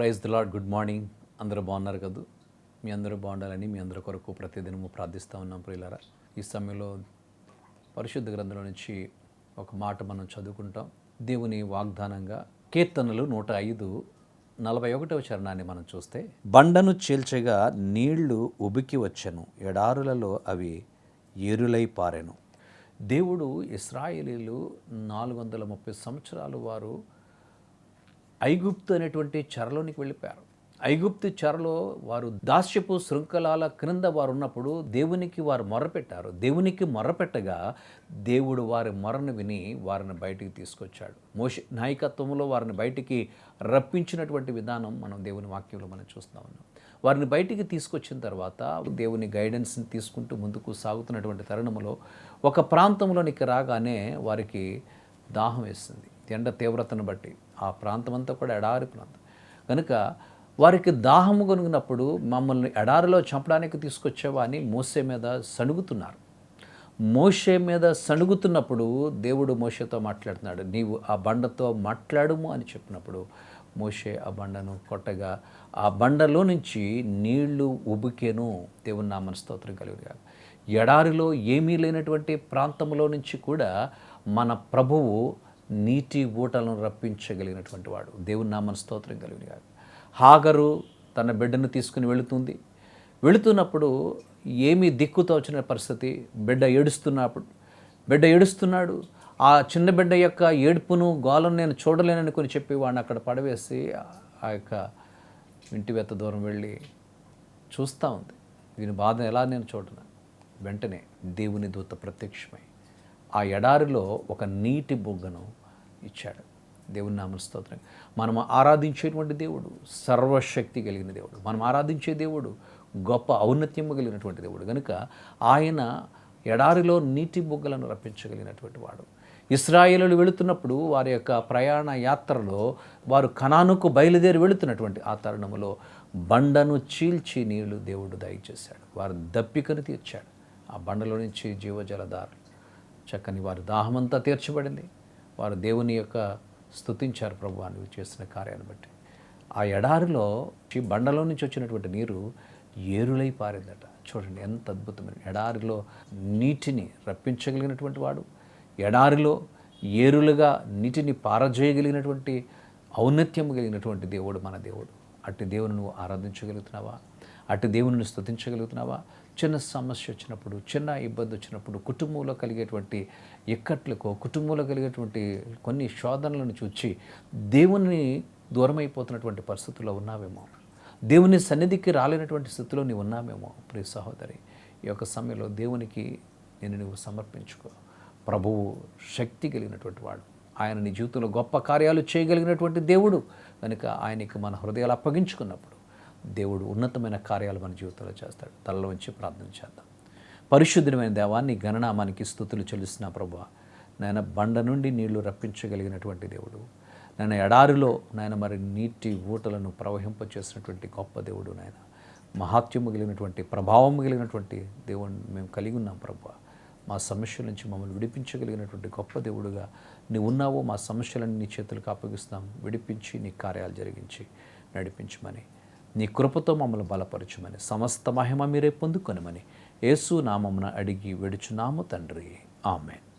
Praise the lord good morning. అందరూ బాగున్నారు కదా? మీ అందరూ బాగుండాలని మీ అందరి కొరకు ప్రతిదినము ప్రార్థిస్తూ ఉన్నాం ప్రియులారా. ఈ సమయంలో పరిశుద్ధ గ్రంథంలో నుంచి ఒక మాట మనం చదువుకుంటాం. దేవుని వాగ్దానంగా కీర్తనలు నూట ఐదు నలభై ఒకటవ చరణాన్ని మనం చూస్తే బండను చీల్చగా నీళ్ళు ఉబికి వచ్చెను ఎడారులలో అవి ఏరులై పారెను. దేవుడు ఇస్రాయేలీలు నాలుగు వందల ముప్పై సంవత్సరాలు వారు ఐగుప్తు అనేటువంటి చెరలోనికి వెళ్ళిపోయారు. ఐగుప్తు చెరలో వారు దాస్యపు శృంఖలాల క్రింద వారు ఉన్నప్పుడు దేవునికి వారు మొరపెట్టారు దేవునికి మొరపెట్టగా దేవుడు వారి మొరను విని వారిని బయటికి తీసుకొచ్చాడు. మోష నాయకత్వంలో వారిని బయటికి రప్పించినటువంటి విధానం మనం దేవుని వాక్యంలో మనం చూస్తూ ఉన్నాం వారిని బయటికి తీసుకొచ్చిన తర్వాత దేవుని గైడెన్స్ని తీసుకుంటూ ముందుకు సాగుతున్నటువంటి తరుణంలో ఒక ప్రాంతంలోనికి రాగానే వారికి దాహం వేస్తుంది ఎండ తీవ్రతను బట్టి ఆ ప్రాంతం అంతా కూడా ఎడారి ప్రాంతం. కనుక వారికి దాహము కొనుగినప్పుడు మమ్మల్ని ఎడారిలో చంపడానికి తీసుకొచ్చేవా అని మోసే మీద సణుగుతున్నారు. మోషే మీద సణుగుతున్నప్పుడు దేవుడు మోషేతో మాట్లాడుతున్నాడు నీవు ఆ బండతో మాట్లాడుము అని చెప్పినప్పుడు మోషే ఆ బండను కొట్టగా ఆ బండలో నుంచి నీళ్ళు ఉబుకేను దేవుని నామన స్తోత్రం కలిగిగా ఎడారిలో ఏమీ లేనటువంటి ప్రాంతంలో నుంచి కూడా మన ప్రభువు నీటి ఊటలను రప్పించగలిగినటువంటి వాడు. దేవుని నామన స్తోత్రం కలిగిన హాగరు తన బిడ్డను తీసుకుని వెళుతుంది. వెళుతున్నప్పుడు ఏమీ దిక్కుతో వచ్చిన పరిస్థితి బిడ్డ ఏడుస్తున్నప్పుడు బిడ్డ ఏడుస్తున్నాడు. ఆ చిన్న బిడ్డ యొక్క ఏడుపును గోలను నేను చూడలేననుకొని చెప్పి వాడిని అక్కడ పడవేసి ఆ యొక్క ఇంటి వెత్త దూరం వెళ్ళి చూస్తూ ఉంది. దీని బాధ ఎలా నేను చూడను? వెంటనే దేవుని దూత ప్రత్యక్షమై ఆ ఎడారిలో ఒక నీటి బొగ్గను ఇచ్చాడు. దేవుని నామల స్తోత్రం. మనం ఆరాధించేటువంటి దేవుడు సర్వశక్తి కలిగిన దేవుడు. మనం ఆరాధించే దేవుడు గొప్ప ఔన్నత్యము కలిగినటువంటి దేవుడు. కనుక ఆయన ఎడారిలో నీటి బుగ్గలను రప్పించగలిగినటువంటి వాడు. ఇస్రాయేలు వెళుతున్నప్పుడు వారి యొక్క ప్రయాణ యాత్రలో వారు కనానుకు బయలుదేరి వెళుతున్నటువంటి ఆ తరుణంలో బండను చీల్చి నీళ్ళు దేవుడు దయచేశాడు. వారు దప్పికను తీర్చాడు. ఆ బండలో నుంచి జీవజలధారలు చక్కని వారి దాహమంతా తీర్చబడింది. వారు దేవుని యొక్క స్తుతించారు ప్రభు అని చేసిన కార్యాన్ని బట్టి. ఆ ఎడారిలో బండలో నుంచి వచ్చినటువంటి నీరు ఏరులై పారిందట. చూడండి ఎంత అద్భుతమైన ఎడారిలో నీటిని రప్పించగలిగినటువంటి వాడు ఎడారిలో ఏరులుగా నీటిని పారజేయగలిగినటువంటి ఔన్నత్యం కలిగినటువంటి దేవుడు మన దేవుడు. అట్టి దేవుని నువ్వు ఆరాధించగలుగుతున్నావా? అటు దేవుని స్థుతించగలుగుతున్నావా చిన్న సమస్య వచ్చినప్పుడు చిన్న ఇబ్బంది వచ్చినప్పుడు కుటుంబంలో కలిగేటువంటి ఇక్కట్లకు కుటుంబంలో కలిగేటువంటి కొన్ని శోధనలను చూచి దేవుని దూరమైపోతున్నటువంటి పరిస్థితుల్లో ఉన్నావేమో? దేవుని సన్నిధికి రాలేనటువంటి స్థితిలో నీవు ఉన్నామేమో ప్రియ సహోదరి ఈ యొక్క సమయంలో దేవునికి నేను నువ్వు సమర్పించుకో. ప్రభువు శక్తి కలిగినటువంటి వాడు. ఆయన నీ జీవితంలో గొప్ప కార్యాలు చేయగలిగినటువంటి దేవుడు. కనుక ఆయనకి మన హృదయాలు అప్పగించుకున్నప్పుడు దేవుడు ఉన్నతమైన కార్యాలు మన జీవితంలో చేస్తాడు. తలలో ఉంచి ప్రార్థన చేద్దాం. పరిశుద్ధమైన దేవాన్ని గణనామానికి స్థుతులు చెల్లిస్తున్న ప్రభు నాయన బండ నుండి నీళ్ళు రప్పించగలిగినటువంటి దేవుడు నాయన ఎడారిలో నాయన మరి నీటి ఊటలను ప్రవహింపచేసినటువంటి గొప్ప దేవుడు నాయన మహాత్యము కలిగినటువంటి ప్రభావం కలిగినటువంటి దేవుడిని మేము కలిగి ఉన్నాం ప్రభు. మా సమస్యల నుంచి మమ్మల్ని విడిపించగలిగినటువంటి గొప్ప దేవుడుగా నీవు ఉన్నావో. మా సమస్యలను నీ చేతులకు అప్పగిస్తాం విడిపించి నీ కార్యాలు జరిగించి నడిపించమని నీ కృపతో మమ్మల్ని బలపరచమని సమస్త మహిమ మీరే పొందుకొనమని యేసు నామమున అడిగి వెడుచున్నాము తండ్రి. ఆమెన్.